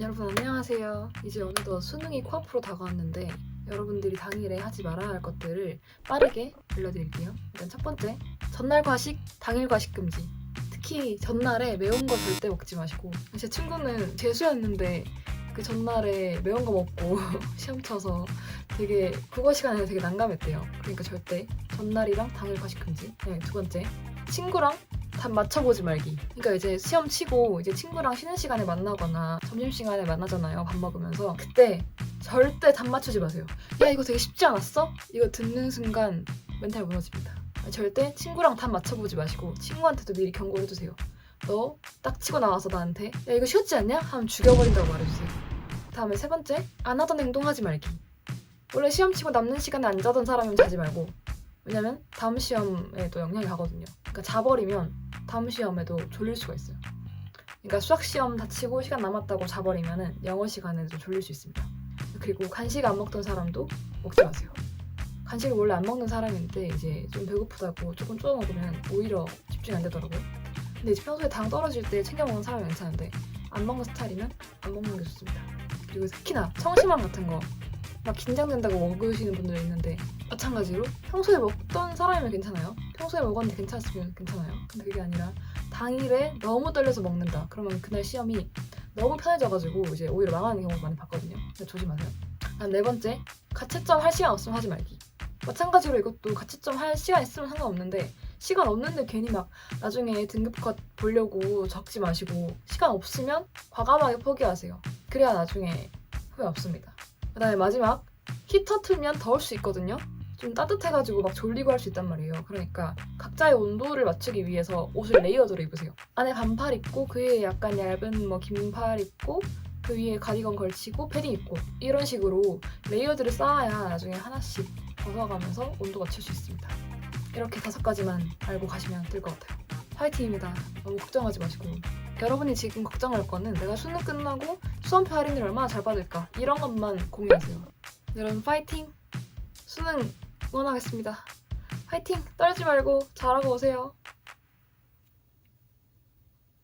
여러분 안녕하세요. 이제 어느덧 수능이 코앞으로 다가왔는데 여러분들이 당일에 하지 말아야 할 것들을 빠르게 알려드릴게요. 일단 첫 번째, 전날 과식, 당일 과식 금지. 특히 전날에 매운 거 절대 먹지 마시고 제 친구는 재수였는데 그 전날에 매운 거 먹고 시험 쳐서 되게 국어 시간에 되게 난감했대요. 그러니까 절대 전날이랑 당일 과식 금지. 네, 두 번째, 친구랑 답 맞춰보지 말기. 그러니까 이제 시험 치고 이제 친구랑 쉬는 시간에 만나거나 점심 시간에 만나잖아요. 밥 먹으면서 그때 절대 답 맞추지 마세요. 야 이거 되게 쉽지 않았어? 이거 듣는 순간 멘탈 무너집니다. 절대 친구랑 답 맞춰보지 마시고 친구한테도 미리 경고를 해주세요. 너 딱 치고 나와서 나한테 야 이거 쉬웠지 않냐? 하면 죽여버린다고 말해주세요. 다음에 세 번째 안 하던 행동 하지 말기. 원래 시험 치고 남는 시간에 안 자던 사람이면 자지 말고 왜냐면 다음 시험에도 영향이 가거든요. 그러니까 자버리면 다음 시험에도 졸릴 수가 있어요. 그러니까 수학 시험 다 치고 시간 남았다고 자버리면은 영어 시간에도 졸릴 수 있습니다. 그리고 간식 안 먹던 사람도 먹지 마세요. 간식을 원래 안 먹는 사람인데 이제 좀 배고프다고 조금 쪼아 먹으면 오히려 집중이 안 되더라고요. 근데 이제 평소에 당 떨어질 때 챙겨 먹는 사람은 괜찮은데 안 먹는 스타일이면 안 먹는 게 좋습니다. 그리고 특히나 청심환 같은 거 막 긴장된다고 먹으시는 분들 있는데 마찬가지로 평소에 먹던 사람이면 괜찮아요. 평소에 먹었는데 괜찮았으면 괜찮아요. 근데 그게 아니라 당일에 너무 떨려서 먹는다. 그러면 그날 시험이 너무 편해져가지고 이제 오히려 망하는 경우 많이 봤거든요. 조심하세요. 네 번째, 가채점 할 시간 없으면 하지 말기. 마찬가지로 이것도 가채점 할 시간 있으면 상관없는데 시간 없는데 괜히 막 나중에 등급컷 보려고 적지 마시고 시간 없으면 과감하게 포기하세요. 그래야 나중에 후회 없습니다. 그 다음에 마지막 히터 틀면 더울 수 있거든요. 좀 따뜻해가지고 막 졸리고 할 수 있단 말이에요. 그러니까 각자의 온도를 맞추기 위해서 옷을 레이어드로 입으세요. 안에 반팔 입고 그 위에 약간 얇은 뭐 긴팔 입고 그 위에 가디건 걸치고 패딩 입고 이런 식으로 레이어드를 쌓아야 나중에 하나씩 벗어가면서 온도 맞출 수 있습니다. 이렇게 다섯 가지만 알고 가시면 될 것 같아요. 화이팅입니다. 너무 걱정하지 마시고 여러분이 지금 걱정할 거는 내가 수능 끝나고 수험표 할인을 얼마나 잘 받을까 이런 것만 고민하세요. 여러분 파이팅! 수능 응원하겠습니다. 파이팅! 떨지 말고 잘하고 오세요.